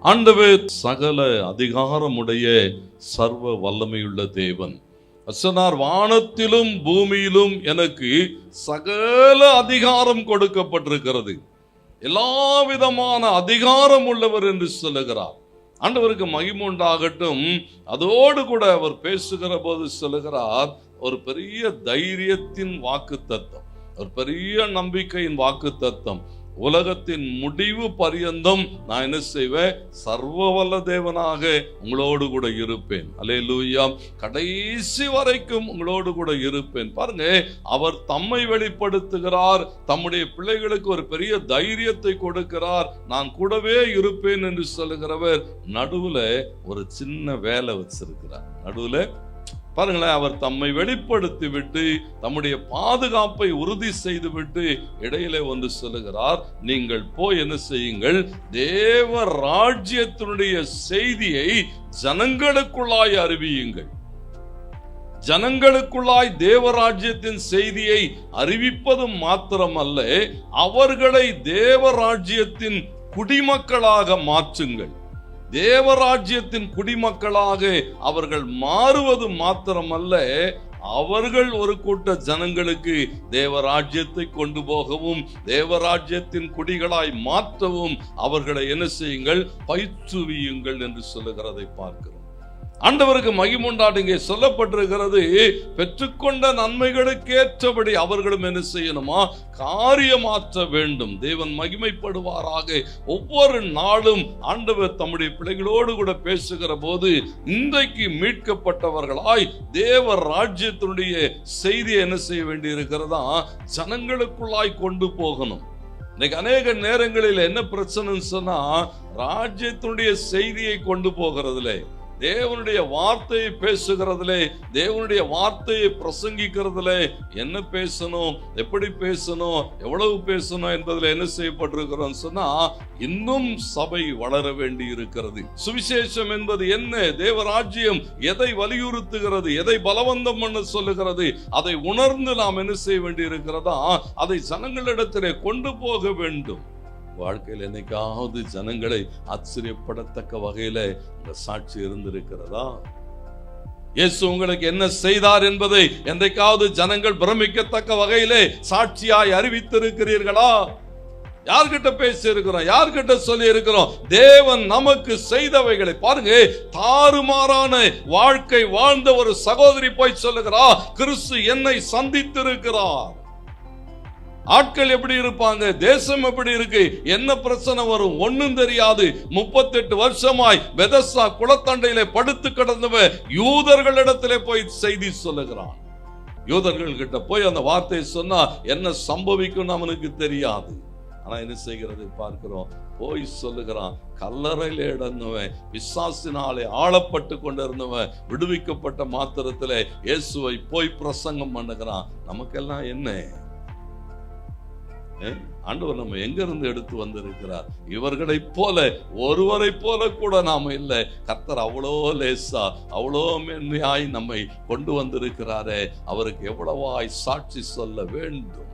ஆண்டவர் சகல அதிகாரமுடைய சர்வ வல்லமையுள்ள தேவன். அசனார் வானத்திலும் பூமியிலும் எனக்கு சகல அதிகாரம் கொடுக்கப்பட்டிருக்கிறது. எல்லா விதமான அதிகாரம் உள்ளவர் என்று சொல்லுகிறார். ஆண்டவருக்கு மகிமுண்டாகட்டும் அதோடு கூட அவர் பேசுகிற போது சொல்லுகிறார் ஒரு பெரிய தைரியத்தின் வாக்கு தத்துவம் ஒரு பெரிய நம்பிக்கையின் வாக்கு தத்துவம் உலகத்தின் முடிவு பரியந்தம் நான் என்ன செய்வேன்? சர்வ வல்ல தேவனாக உங்களோடு கூட இருப்பேன். அலே கடைசி வரைக்கும் உங்களோடு கூட இருப்பேன். பாருங்க அவர் தம்மை வெளிப்படுத்துகிறார். தம்முடைய பிள்ளைகளுக்கு ஒரு பெரிய தைரியத்தை கொடுக்கிறார். நான் கூடவே இருப்பேன் என்று சொல்லுகிறவர் நடுவுல ஒரு சின்ன வேலை வச்சிருக்கிறார். நடுவுல பாருங்களேன் அவர் தம்மை வெளிப்படுத்தி விட்டு தம்முடைய பாதுகாப்பை உறுதி செய்து விட்டு இடையிலே வந்து சொல்லுகிறார். நீங்கள் போய் என்ன செய்யுங்கள் தேவ ராஜ்யத்தினுடைய செய்தியை ஜனங்களுக்குள்ளாய் அறிவியுங்கள். ஜனங்களுக்குள்ளாய் தேவராஜ்யத்தின் செய்தியை அறிவிப்பது மாத்திரமல்ல அவர்களை தேவராஜ்யத்தின் குடிமக்களாக மாற்றுங்கள். தேவராஜ்யத்தின் குடிமக்களாக அவர்கள் மாறுவது மாத்திரமல்ல அவர்கள் ஒரு கூட்ட ஜனங்களுக்கு தேவராஜ்யத்தை கொண்டு போகவும் தேவராஜ்யத்தின் குடிகளாய் மாற்றவும் அவர்களை என்ன செய்யுங்கள் பயிற்றுவியுங்கள் என்று சொல்லுகிறதை பார்க்கிறோம். ஆண்டவருக்கு மகிமுண்டாட்டு இங்கே சொல்லப்பட்டிருக்கிறது. பெற்றுக்கொண்ட நன்மைகளுக்கேற்றபடி அவர்களும் என்ன செய்யணுமா? காரியமாற்ற வேண்டும். தேவன் மகிமைப்படுவாராக. ஒவ்வொரு நாளும் ஆண்டவர் தம்முடைய பிள்ளைகளோடு கூட பேசுகிற போது இன்றைக்கு மீட்கப்பட்டவர்களாய் தேவ ராஜ்யத்தினுடைய செய்தியை என்ன செய்ய வேண்டி இருக்கிறதா ஜனங்களுக்குள்ளாய் கொண்டு போகணும். இன்னைக்கு அநேக நேரங்களில் என்ன பிரச்சனைன்னு சொன்னா ராஜ்யத்தினுடைய செய்தியை கொண்டு போகிறதுல தேவனுடைய வார்த்தையை பேசுகிறதுலே தேவனுடைய வார்த்தையை பிரசங்கிக்கிறதுல என்ன பேசணும் எப்படி பேசணும் எவ்வளவு பேசணும் என்பதுல என்ன செய்யப்பட்டிருக்கிறோம் சொன்னா இன்னும் சபை வளர வேண்டி இருக்கிறது சுவிசேஷம் என்பது என்ன? தேவராஜ்யம் எதை வலியுறுத்துகிறது எதை பலவந்தம் பண்ண சொல்லுகிறது அதை உணர்ந்து நாம் என்ன செய்ய வேண்டி இருக்கிறதா அதை ஜனங்களிடத்திலே கொண்டு போக வேண்டும். வாழ்க்கையில் என்னைக்காவது ஜனங்களை ஆச்சரியப்படத்தக்க வகையில் இந்த சாட்சி இருந்திருக்கிறதா? இயேசு உங்களுக்கு என்ன செய்தார் என்பதை என்றைக்காவது ஜனங்கள் பிரமிக்கத்தக்க வகையிலே சாட்சியாய் அறிவித்திருக்கிறீர்களா? யார்கிட்ட பேசி இருக்கிறோம் யார்கிட்ட சொல்லி இருக்கிறோம் தேவன் நமக்கு செய்தவைகளை பாருங்க. தாறுமாறான வாழ்க்கை வாழ்ந்த ஒரு சகோதரி போய் சொல்லுகிறா கிறிஸ்து என்னை சந்தித்திருக்கிறார். ஆட்கள் எப்படி இருப்பாங்க? தேசம் எப்படி இருக்கு? என்ன பிரச்சனை வரும்? ஒன்றும் தெரியாது. முப்பத்தெட்டு வருஷமாய் வெதசா குளத்தண்டையில படுத்து கிடந்தவன் யூதர்களிடத்திலே போய் செய்தி சொல்லுகிறான். யூதர்கள் கிட்ட போய் அந்த வார்த்தையை சொன்னா என்ன சம்பவிக்கும் அவனுக்கு தெரியாது. ஆனா என்ன செய்கிறது? பார்க்கிறோம். போய் சொல்லுகிறான். கல்லறையில் இடந்தவன் விசாசினாலே ஆளப்பட்டு கொண்டிருந்தவன் விடுவிக்கப்பட்ட மாத்திரத்தில் இயேசுவை போய் பிரசங்கம் பண்ணுகிறான். நமக்கெல்லாம் என்ன? ஆண்டவர் நம்ம எங்க இருந்து எடுத்து வந்திருக்கிறார்? இவர்களை போல ஒருவரை போல கூட நாம இல்லை. கர்த்தர் அவ்வளோ லேசா அவ்வளோ மென்மையாய் நம்மை கொண்டு வந்திருக்கிறாரே. அவருக்கு எவ்வளவாய் சாட்சி சொல்ல வேண்டும்?